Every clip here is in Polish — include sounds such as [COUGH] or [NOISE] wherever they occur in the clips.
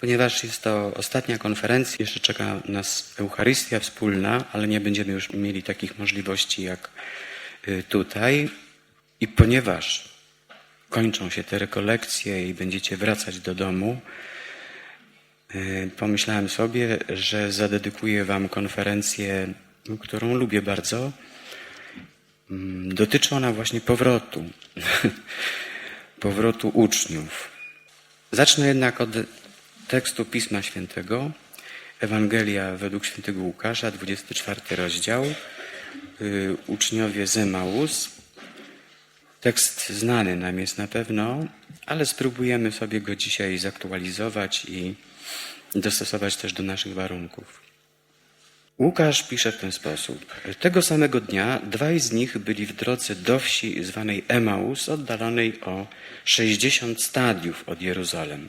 Ponieważ jest to ostatnia konferencja, jeszcze czeka nas Eucharystia wspólna, ale nie będziemy już mieli takich możliwości jak y, tutaj. I ponieważ kończą się te rekolekcje i będziecie wracać do domu, y, pomyślałem sobie, że zadedykuję Wam konferencję, którą lubię bardzo. Mm, Dotyczy ona właśnie powrotu, [LAUGHS] powrotu uczniów. Zacznę jednak od tekstu Pisma Świętego, Ewangelia według świętego Łukasza, 24 rozdział, y, uczniowie Zemaus. Tekst znany nam jest na pewno, ale spróbujemy sobie go dzisiaj zaktualizować i dostosować też do naszych warunków. Łukasz pisze w ten sposób. Tego samego dnia dwaj z nich byli w drodze do wsi zwanej Emaus, oddalonej o 60 stadiów od Jeruzalem.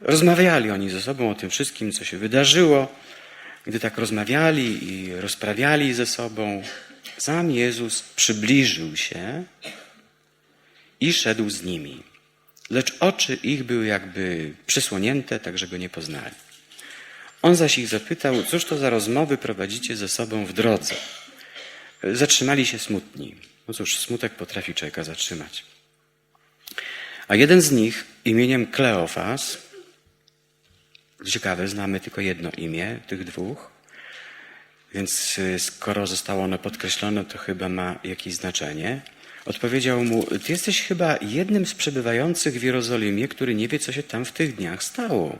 Rozmawiali oni ze sobą o tym wszystkim, co się wydarzyło. Gdy tak rozmawiali i rozprawiali ze sobą, sam Jezus przybliżył się i szedł z nimi. Lecz oczy ich były jakby przysłonięte, tak że go nie poznali. On zaś ich zapytał, cóż to za rozmowy prowadzicie ze sobą w drodze? Zatrzymali się smutni. No cóż, smutek potrafi człowieka zatrzymać. A jeden z nich imieniem Kleofas, ciekawe, znamy tylko jedno imię tych dwóch, więc y, skoro zostało ono podkreślone, to chyba ma jakieś znaczenie. Odpowiedział mu, ty jesteś chyba jednym z przebywających w Jerozolimie, który nie wie, co się tam w tych dniach stało.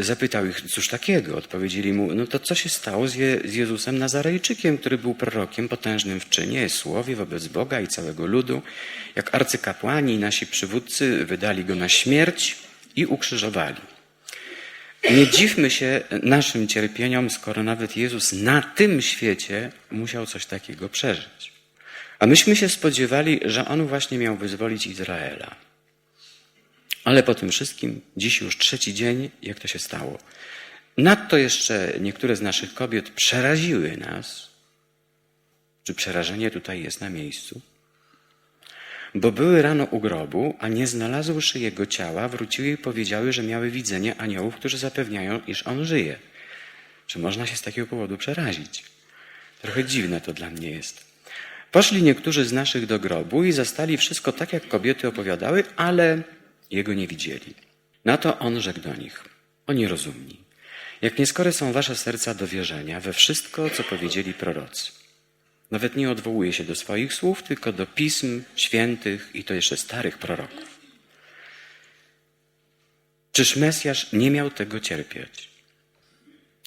Zapytał ich, cóż takiego? Odpowiedzieli mu, no to co się stało z, Je z Jezusem Nazarejczykiem, który był prorokiem potężnym w czynie, słowie wobec Boga i całego ludu. Jak arcykapłani i nasi przywódcy wydali go na śmierć i ukrzyżowali. Nie dziwmy się naszym cierpieniom, skoro nawet Jezus na tym świecie musiał coś takiego przeżyć. A myśmy się spodziewali, że On właśnie miał wyzwolić Izraela. Ale po tym wszystkim, dziś już trzeci dzień, jak to się stało. Nadto jeszcze niektóre z naszych kobiet przeraziły nas. Czy przerażenie tutaj jest na miejscu? Bo były rano u grobu, a nie znalazłszy jego ciała, wróciły i powiedziały, że miały widzenie aniołów, którzy zapewniają, iż on żyje. Czy można się z takiego powodu przerazić? Trochę dziwne to dla mnie jest. Poszli niektórzy z naszych do grobu i zastali wszystko tak, jak kobiety opowiadały, ale jego nie widzieli. Na to on rzekł do nich: O nierozumni, jak nieskore są wasze serca do wierzenia we wszystko, co powiedzieli prorocy. Nawet nie odwołuje się do swoich słów, tylko do pism świętych i to jeszcze starych proroków. Czyż Mesjasz nie miał tego cierpieć?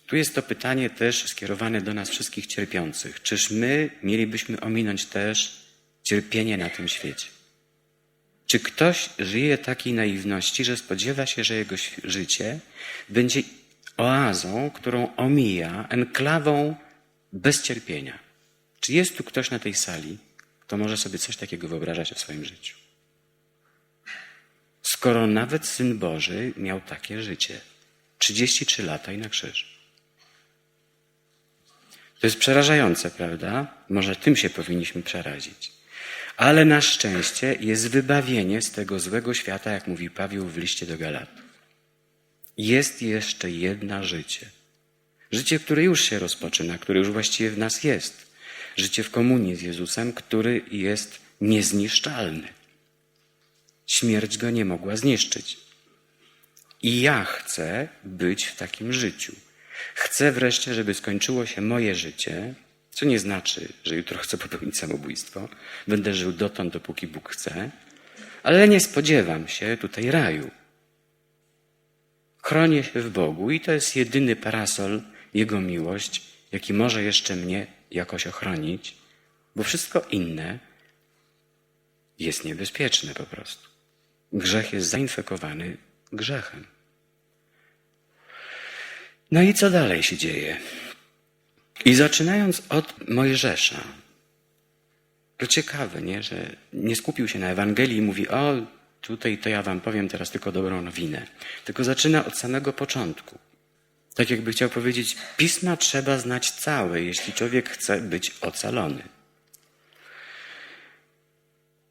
Tu jest to pytanie też skierowane do nas wszystkich cierpiących. Czyż my mielibyśmy ominąć też cierpienie na tym świecie? Czy ktoś żyje takiej naiwności, że spodziewa się, że jego życie będzie oazą, którą omija, enklawą bez cierpienia? Czy jest tu ktoś na tej sali, kto może sobie coś takiego wyobrażać o swoim życiu? Skoro nawet Syn Boży miał takie życie, 33 lata i na krzyż. To jest przerażające, prawda? Może tym się powinniśmy przerazić. Ale na szczęście jest wybawienie z tego złego świata, jak mówi Paweł w liście do Galatów. Jest jeszcze jedna życie. Życie, które już się rozpoczyna, które już właściwie w nas jest. Życie w komunii z Jezusem, który jest niezniszczalny. Śmierć go nie mogła zniszczyć. I ja chcę być w takim życiu. Chcę wreszcie, żeby skończyło się moje życie, co nie znaczy, że jutro chcę popełnić samobójstwo. Będę żył dotąd, dopóki Bóg chce, ale nie spodziewam się tutaj raju. Chronię się w Bogu i to jest jedyny parasol, Jego miłość, jaki może jeszcze mnie jakoś ochronić, bo wszystko inne jest niebezpieczne po prostu. Grzech jest zainfekowany grzechem. No i co dalej się dzieje? I zaczynając od Mojżesza, to ciekawe, nie? że nie skupił się na Ewangelii i mówi, o, tutaj to ja wam powiem teraz tylko dobrą nowinę. Tylko zaczyna od samego początku. Tak jakby chciał powiedzieć, pisma trzeba znać całe, jeśli człowiek chce być ocalony.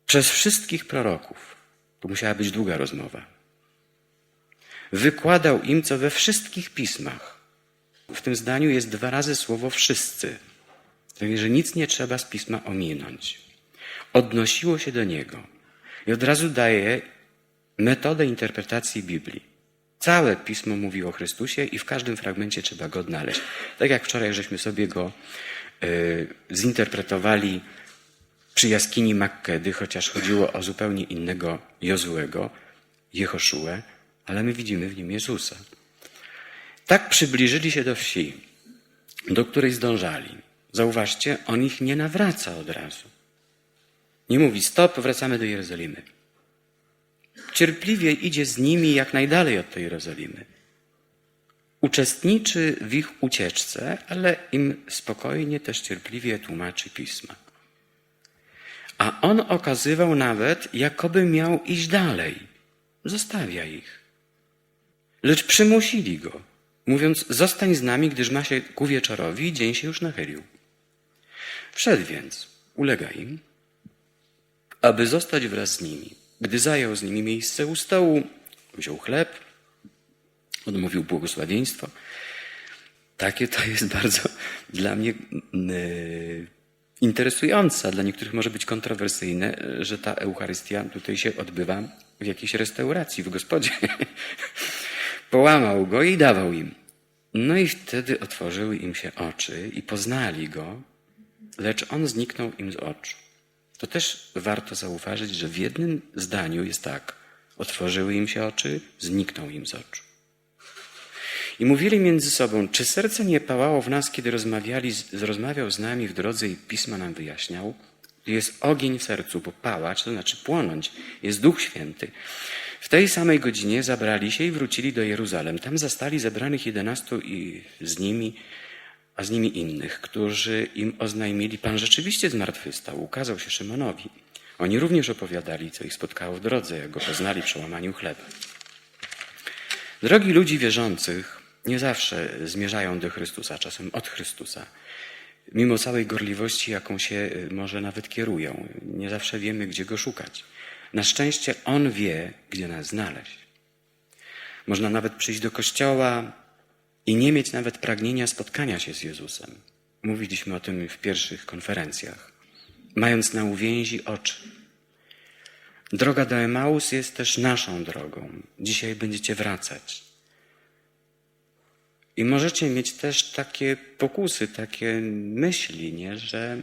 Przez wszystkich proroków, tu musiała być długa rozmowa, Wykładał im, co we wszystkich pismach. W tym zdaniu jest dwa razy słowo wszyscy. Tak, że nic nie trzeba z pisma ominąć. Odnosiło się do niego. I od razu daje metodę interpretacji Biblii. Całe pismo mówi o Chrystusie i w każdym fragmencie trzeba go odnaleźć. Tak jak wczoraj żeśmy sobie go y, zinterpretowali przy jaskini Makkedy, chociaż chodziło o zupełnie innego Jozułego, Jehoszuę, ale my widzimy w nim Jezusa. Tak przybliżyli się do wsi, do której zdążali. Zauważcie, on ich nie nawraca od razu. Nie mówi stop, wracamy do Jerozolimy. Cierpliwie idzie z nimi jak najdalej od tej Jerozolimy. Uczestniczy w ich ucieczce, ale im spokojnie, też cierpliwie tłumaczy pisma. A on okazywał nawet, jakoby miał iść dalej. Zostawia ich. Lecz przymusili go, mówiąc: Zostań z nami, gdyż ma się ku wieczorowi dzień się już nachylił. Wszedł więc, ulega im, aby zostać wraz z nimi. Gdy zajął z nimi miejsce u stołu, wziął chleb, odmówił błogosławieństwo. Takie to jest bardzo dla mnie yy, interesujące, a dla niektórych może być kontrowersyjne, że ta Eucharystia tutaj się odbywa w jakiejś restauracji, w gospodzie. [LAUGHS] Połamał go i dawał im. No i wtedy otworzyły im się oczy i poznali go, lecz on zniknął im z oczu. To też warto zauważyć, że w jednym zdaniu jest tak: otworzyły im się oczy, zniknął im z oczu. I mówili między sobą, czy serce nie pałało w nas, kiedy rozmawiali, rozmawiał z nami w drodze i pisma nam wyjaśniał? Jest ogień w sercu, bo pałać, to znaczy płonąć, jest Duch Święty. W tej samej godzinie zabrali się i wrócili do Jeruzalem. Tam zastali zebranych jedenastu i z nimi, a z nimi innych, którzy im oznajmili, Pan rzeczywiście zmartwychwstał, ukazał się Szymonowi. Oni również opowiadali, co ich spotkało w drodze, jak go poznali przy łamaniu chleba. Drogi ludzi wierzących nie zawsze zmierzają do Chrystusa, czasem od Chrystusa. Mimo całej gorliwości, jaką się y, może nawet kierują, nie zawsze wiemy, gdzie go szukać. Na szczęście On wie, gdzie nas znaleźć. Można nawet przyjść do kościoła i nie mieć nawet pragnienia spotkania się z Jezusem. Mówiliśmy o tym w pierwszych konferencjach. Mając na uwięzi oczy. Droga do Emaus jest też naszą drogą. Dzisiaj będziecie wracać. I możecie mieć też takie pokusy, takie myśli, nie? że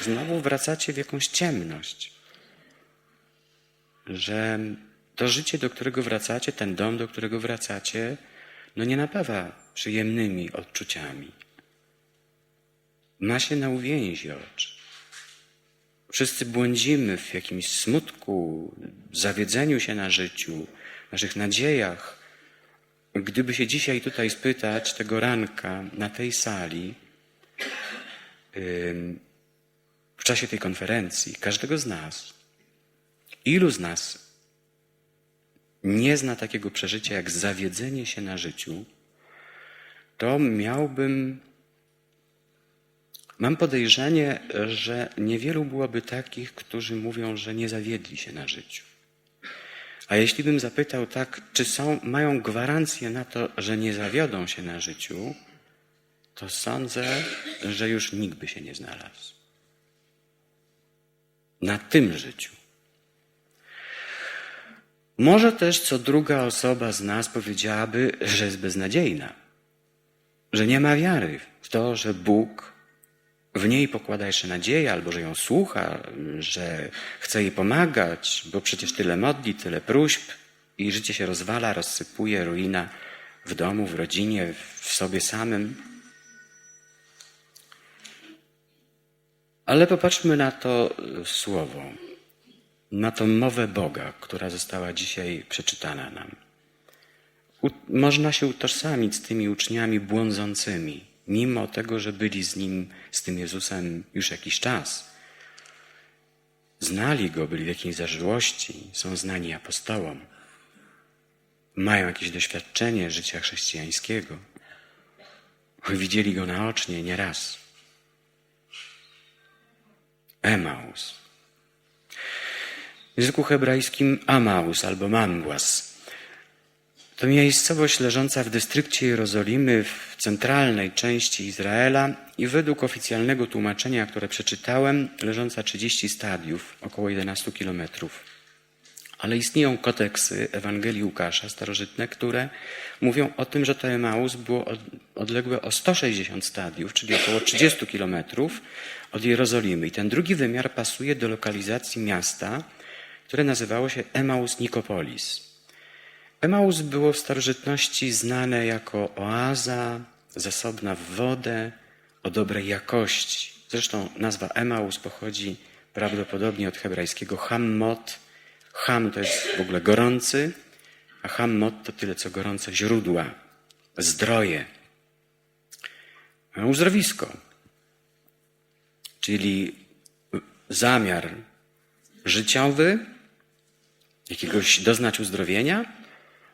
znowu wracacie w jakąś ciemność. Że to życie, do którego wracacie, ten dom, do którego wracacie, no nie napawa przyjemnymi odczuciami. Ma się na uwięzi oczy. Wszyscy błądzimy w jakimś smutku, zawiedzeniu się na życiu, naszych nadziejach. Gdyby się dzisiaj tutaj spytać, tego ranka, na tej sali, w czasie tej konferencji, każdego z nas, ilu z nas nie zna takiego przeżycia jak zawiedzenie się na życiu, to miałbym Mam podejrzenie, że niewielu byłoby takich, którzy mówią, że nie zawiedli się na życiu. A jeśli bym zapytał tak, czy są, mają gwarancję na to, że nie zawiodą się na życiu, to sądzę, że już nikt by się nie znalazł. Na tym życiu. Może też co druga osoba z nas powiedziałaby, że jest beznadziejna, że nie ma wiary w to, że Bóg w niej pokłada jeszcze nadzieję, albo że ją słucha, że chce jej pomagać, bo przecież tyle modli, tyle próśb i życie się rozwala, rozsypuje, ruina w domu, w rodzinie, w sobie samym. Ale popatrzmy na to słowo, na tą mowę Boga, która została dzisiaj przeczytana nam. U, można się utożsamić z tymi uczniami błądzącymi, mimo tego, że byli z nim, z tym Jezusem już jakiś czas. Znali go, byli w jakiejś zażyłości, są znani apostołom. Mają jakieś doświadczenie życia chrześcijańskiego. Widzieli go naocznie nieraz. Emaus. W języku hebrajskim Amaus albo Mamwas To miejscowość leżąca w dystrykcie Jerozolimy, w centralnej części Izraela i według oficjalnego tłumaczenia, które przeczytałem, leżąca 30 stadiów, około 11 kilometrów. Ale istnieją kodeksy Ewangelii Łukasza starożytne, które mówią o tym, że to Emaus było od- odległe o 160 stadiów, czyli około 30 kilometrów od Jerozolimy. I ten drugi wymiar pasuje do lokalizacji miasta, które nazywało się Emaus Nikopolis. Emaus było w starożytności znane jako oaza zasobna w wodę, o dobrej jakości. Zresztą nazwa Emaus pochodzi prawdopodobnie od hebrajskiego hammot. Ham to jest w ogóle gorący, a hammot to tyle co gorące źródła, zdroje. Uzdrowisko, czyli zamiar życiowy, jakiegoś doznać uzdrowienia,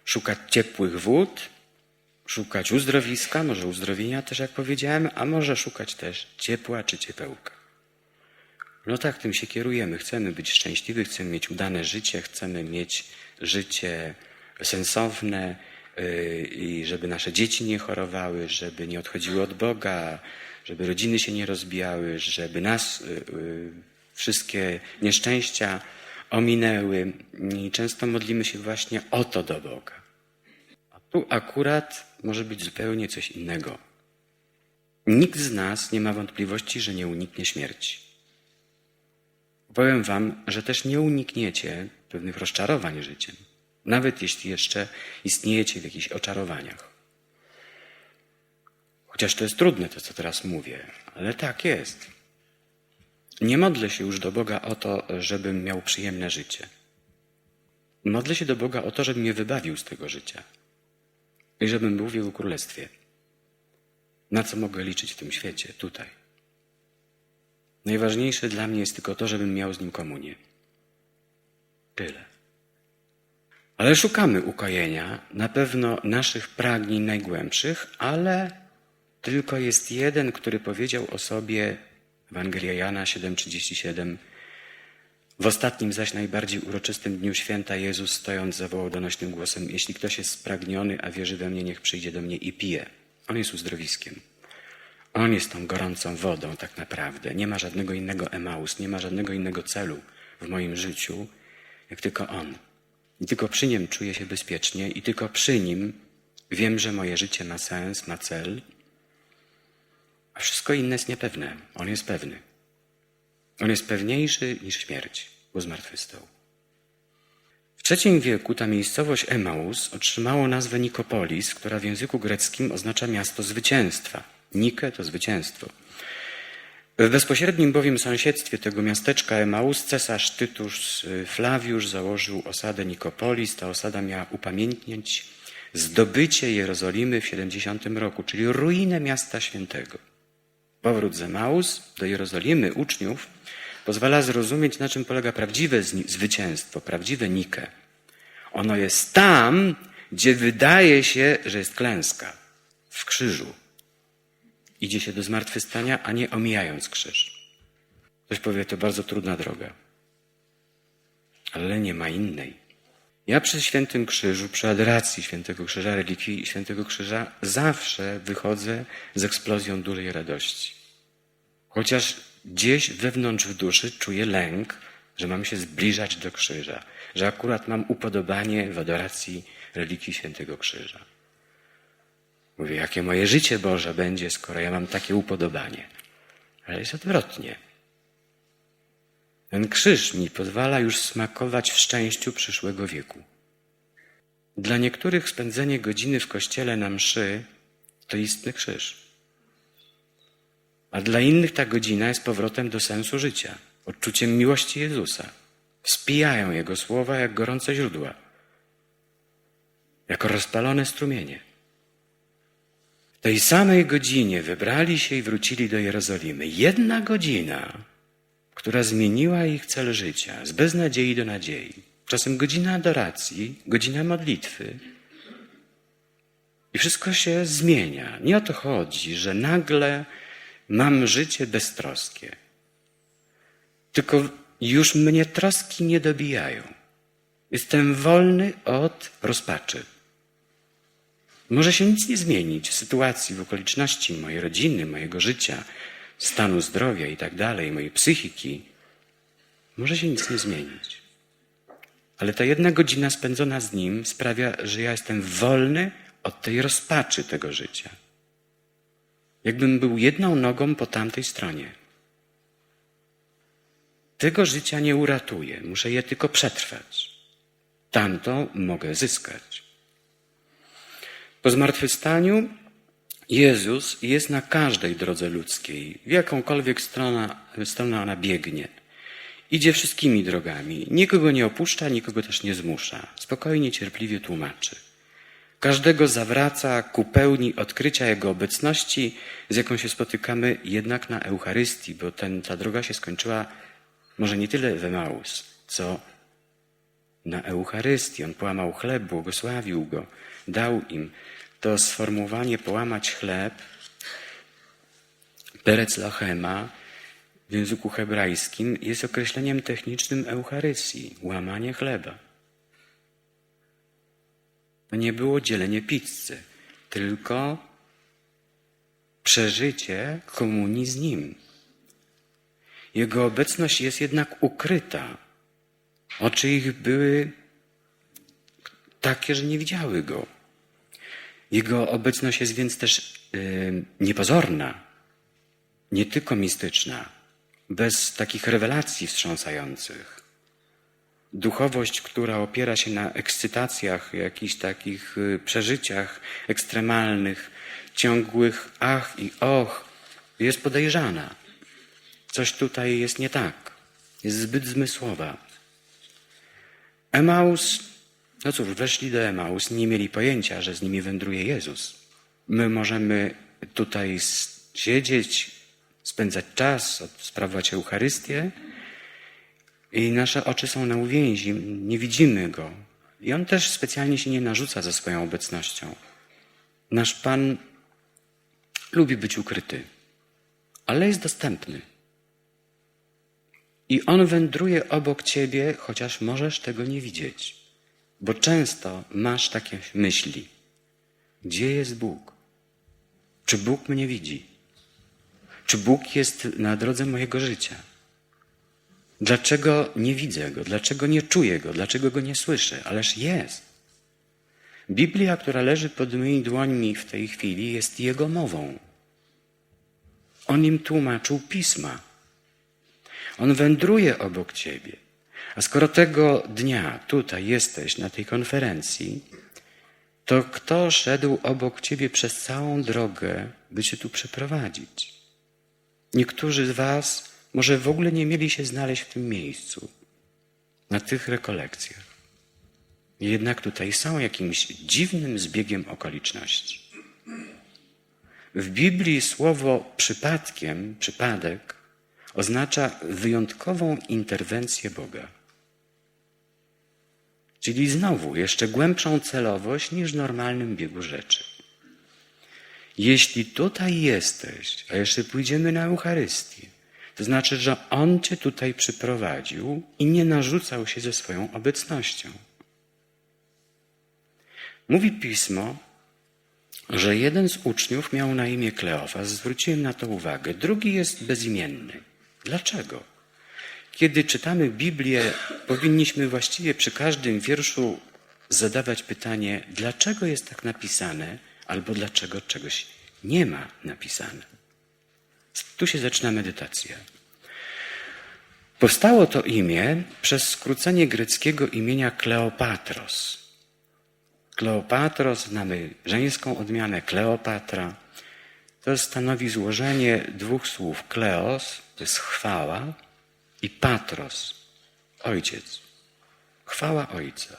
szukać ciepłych wód, szukać uzdrowiska, może uzdrowienia też, jak powiedziałem, a może szukać też ciepła czy ciepełka. No tak, tym się kierujemy. Chcemy być szczęśliwi, chcemy mieć udane życie, chcemy mieć życie sensowne yy, i żeby nasze dzieci nie chorowały, żeby nie odchodziły od Boga, żeby rodziny się nie rozbijały, żeby nas yy, yy, wszystkie nieszczęścia ominęły. I często modlimy się właśnie o to do Boga. A tu akurat może być zupełnie coś innego. Nikt z nas nie ma wątpliwości, że nie uniknie śmierci. Powiem Wam, że też nie unikniecie pewnych rozczarowań życiem, nawet jeśli jeszcze istniejecie w jakichś oczarowaniach. Chociaż to jest trudne, to co teraz mówię, ale tak jest. Nie modlę się już do Boga o to, żebym miał przyjemne życie. Modlę się do Boga o to, żeby mnie wybawił z tego życia i żebym był w Jego Królestwie. Na co mogę liczyć w tym świecie, tutaj? Najważniejsze dla mnie jest tylko to, żebym miał z Nim komunię. Tyle. Ale szukamy ukojenia, na pewno naszych pragnień najgłębszych, ale tylko jest jeden, który powiedział o sobie, Ewangelia Jana 7,37, w ostatnim zaś najbardziej uroczystym dniu święta Jezus stojąc zawołał donośnym głosem, jeśli ktoś jest spragniony, a wierzy we mnie, niech przyjdzie do mnie i pije. On jest uzdrowiskiem. On jest tą gorącą wodą tak naprawdę. Nie ma żadnego innego Emaus, nie ma żadnego innego celu w moim życiu, jak tylko On. I tylko przy Nim czuję się bezpiecznie i tylko przy Nim wiem, że moje życie ma sens, ma cel, a wszystko inne jest niepewne. On jest pewny. On jest pewniejszy niż śmierć, bo zmartwychwstał. W III wieku ta miejscowość Emaus otrzymało nazwę Nikopolis, która w języku greckim oznacza miasto zwycięstwa. Nike to zwycięstwo. W bezpośrednim bowiem sąsiedztwie tego miasteczka Emaus cesarz Tytusz Flawiusz założył osadę Nikopolis. Ta osada miała upamiętnić zdobycie Jerozolimy w 70 roku, czyli ruinę miasta świętego. Powrót z Emaus do Jerozolimy uczniów pozwala zrozumieć, na czym polega prawdziwe zwycięstwo, prawdziwe Nike. Ono jest tam, gdzie wydaje się, że jest klęska w krzyżu. Idzie się do zmartwychwstania, a nie omijając krzyż. Ktoś powie, to bardzo trudna droga. Ale nie ma innej. Ja przy Świętym Krzyżu, przy adoracji Świętego Krzyża, relikwii Świętego Krzyża, zawsze wychodzę z eksplozją dużej radości. Chociaż gdzieś wewnątrz w duszy czuję lęk, że mam się zbliżać do krzyża, że akurat mam upodobanie w adoracji relikwii Świętego Krzyża. Mówię, jakie moje życie Boże będzie, skoro ja mam takie upodobanie. Ale jest odwrotnie. Ten krzyż mi pozwala już smakować w szczęściu przyszłego wieku. Dla niektórych spędzenie godziny w kościele na mszy to istny krzyż. A dla innych ta godzina jest powrotem do sensu życia, odczuciem miłości Jezusa. Spijają Jego słowa jak gorące źródła, jako rozpalone strumienie. W tej samej godzinie wybrali się i wrócili do Jerozolimy. Jedna godzina, która zmieniła ich cel życia z beznadziei do nadziei. Czasem godzina adoracji, godzina modlitwy. I wszystko się zmienia. Nie o to chodzi, że nagle mam życie beztroskie. Tylko już mnie troski nie dobijają. Jestem wolny od rozpaczy. Może się nic nie zmienić w sytuacji, w okoliczności mojej rodziny, mojego życia, stanu zdrowia i tak dalej, mojej psychiki. Może się nic nie zmienić. Ale ta jedna godzina spędzona z nim sprawia, że ja jestem wolny od tej rozpaczy tego życia. Jakbym był jedną nogą po tamtej stronie. Tego życia nie uratuję, muszę je tylko przetrwać. Tamto mogę zyskać. Po zmartwychwstaniu Jezus jest na każdej drodze ludzkiej, w jakąkolwiek stronę, stronę ona biegnie. Idzie wszystkimi drogami, nikogo nie opuszcza, nikogo też nie zmusza. Spokojnie, cierpliwie tłumaczy. Każdego zawraca ku pełni odkrycia Jego obecności, z jaką się spotykamy jednak na Eucharystii, bo ten, ta droga się skończyła może nie tyle w Emaus, co na Eucharystii. On połamał chleb, błogosławił go, dał im. To sformułowanie połamać chleb, perec lachema, w języku hebrajskim jest określeniem technicznym Eucharystii, łamanie chleba. To nie było dzielenie pizzy, tylko przeżycie komunii z Nim. Jego obecność jest jednak ukryta. Oczy ich były takie, że nie widziały Go. Jego obecność jest więc też yy, niepozorna, nie tylko mistyczna, bez takich rewelacji wstrząsających. Duchowość, która opiera się na ekscytacjach, jakichś takich y, przeżyciach ekstremalnych, ciągłych ach i och, jest podejrzana. Coś tutaj jest nie tak. Jest zbyt zmysłowa. Emaus, no cóż, weszli do Emaus, nie mieli pojęcia, że z nimi wędruje Jezus. My możemy tutaj siedzieć, spędzać czas, sprawować Eucharystię i nasze oczy są na uwięzi, nie widzimy Go. I On też specjalnie się nie narzuca ze swoją obecnością. Nasz Pan lubi być ukryty, ale jest dostępny. I On wędruje obok Ciebie, chociaż możesz tego nie widzieć. Bo często masz takie myśli. Gdzie jest Bóg? Czy Bóg mnie widzi? Czy Bóg jest na drodze mojego życia? Dlaczego nie widzę Go? Dlaczego nie czuję Go? Dlaczego Go nie słyszę? Ależ jest. Biblia, która leży pod moimi dłońmi w tej chwili, jest Jego mową. On im tłumaczył pisma. On wędruje obok Ciebie. A skoro tego dnia tutaj jesteś na tej konferencji, to kto szedł obok Ciebie przez całą drogę, by Cię tu przeprowadzić? Niektórzy z Was może w ogóle nie mieli się znaleźć w tym miejscu, na tych rekolekcjach. Jednak tutaj są jakimś dziwnym zbiegiem okoliczności. W Biblii słowo przypadkiem, przypadek, oznacza wyjątkową interwencję Boga. Czyli znowu jeszcze głębszą celowość niż w normalnym biegu rzeczy. Jeśli tutaj jesteś, a jeszcze pójdziemy na Eucharystię, to znaczy, że On Cię tutaj przyprowadził i nie narzucał się ze swoją obecnością. Mówi pismo, że jeden z uczniów miał na imię Kleofas, zwróciłem na to uwagę, drugi jest bezimienny. Dlaczego? Kiedy czytamy Biblię, powinniśmy właściwie przy każdym wierszu zadawać pytanie, dlaczego jest tak napisane, albo dlaczego czegoś nie ma napisane. Tu się zaczyna medytacja. Powstało to imię przez skrócenie greckiego imienia Kleopatros. Kleopatros, znamy żeńską odmianę Kleopatra. To stanowi złożenie dwóch słów. Kleos to jest chwała i patros, ojciec. Chwała ojca.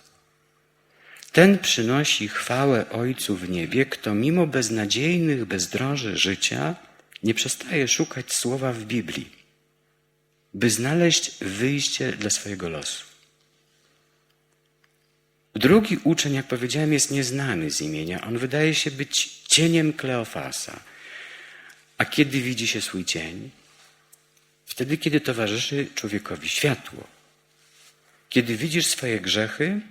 Ten przynosi chwałę Ojcu w niebie, kto mimo beznadziejnych bezdroży życia nie przestaje szukać słowa w Biblii, by znaleźć wyjście dla swojego losu. Drugi uczeń, jak powiedziałem, jest nieznany z imienia. On wydaje się być cieniem Kleofasa. A kiedy widzi się swój cień? Wtedy, kiedy towarzyszy człowiekowi światło. Kiedy widzisz swoje grzechy,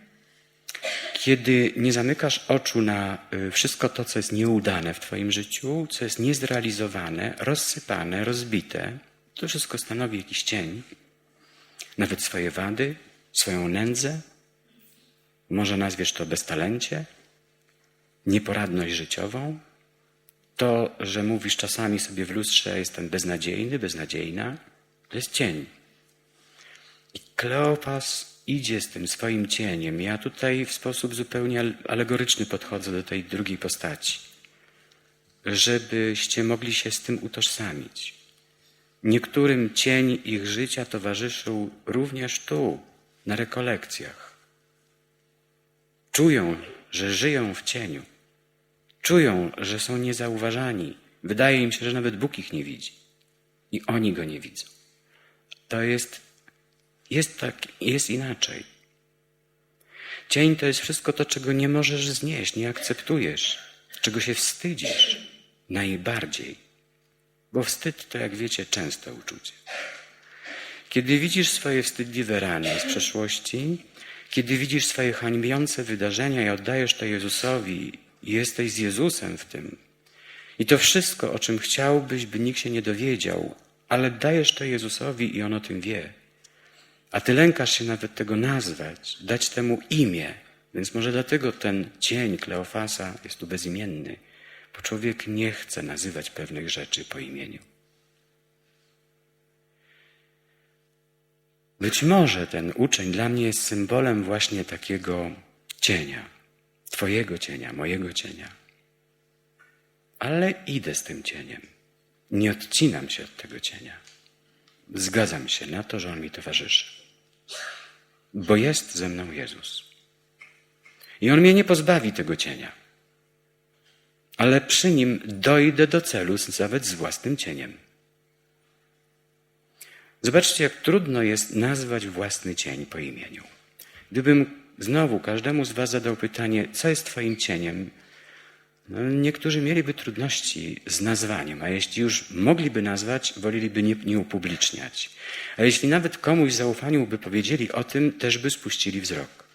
Kiedy nie zamykasz oczu na y, wszystko to, co jest nieudane w Twoim życiu, co jest niezrealizowane, rozsypane, rozbite, to wszystko stanowi jakiś cień. Nawet swoje wady, swoją nędzę, może nazwiesz to beztalencie, nieporadność życiową, to, że mówisz czasami sobie w lustrze, jestem beznadziejny, beznadziejna, to jest cień. I Kleopas idzie z tym swoim cieniem. Ja tutaj w sposób zupełnie al- alegoryczny podchodzę do tej drugiej postaci, żebyście mogli się z tym utożsamić. Niektórym cień ich życia towarzyszył również tu, na rekolekcjach. Czują, że żyją w cieniu. Czują, że są niezauważani. Wydaje im się, że nawet Bóg ich nie widzi. I oni go nie widzą. To jest, jest tak, jest inaczej. Cień to jest wszystko to, czego nie możesz znieść, nie akceptujesz, czego się wstydzisz najbardziej. Bo wstyd to, jak wiecie, często uczucie. Kiedy widzisz swoje wstydliwe rany z przeszłości, kiedy widzisz swoje hańbiące wydarzenia i oddajesz to Jezusowi i jesteś z Jezusem w tym, i to wszystko, o czym chciałbyś, by nikt się nie dowiedział, ale dajesz to Jezusowi i On o tym wie. A ty lękasz się nawet tego nazwać, dać temu imię. Więc może dlatego ten cień Kleofasa jest tu bezimienny, bo człowiek nie chce nazywać pewnych rzeczy po imieniu. Być może ten uczeń dla mnie jest symbolem właśnie takiego cienia, Twojego cienia, mojego cienia. Ale idę z tym cieniem. Nie odcinam się od tego cienia. Zgadzam się na to, że on mi towarzyszy. Bo jest ze mną Jezus. I on mnie nie pozbawi tego cienia. Ale przy nim dojdę do celu nawet z własnym cieniem. Zobaczcie, jak trudno jest nazwać własny cień po imieniu. Gdybym znowu każdemu z Was zadał pytanie, co jest Twoim cieniem, no, niektórzy mieliby trudności z nazwaniem, a jeśli już mogliby nazwać, woleliby nie, nie upubliczniać. A jeśli nawet komuś zaufaniu by powiedzieli o tym, też by spuścili wzrok.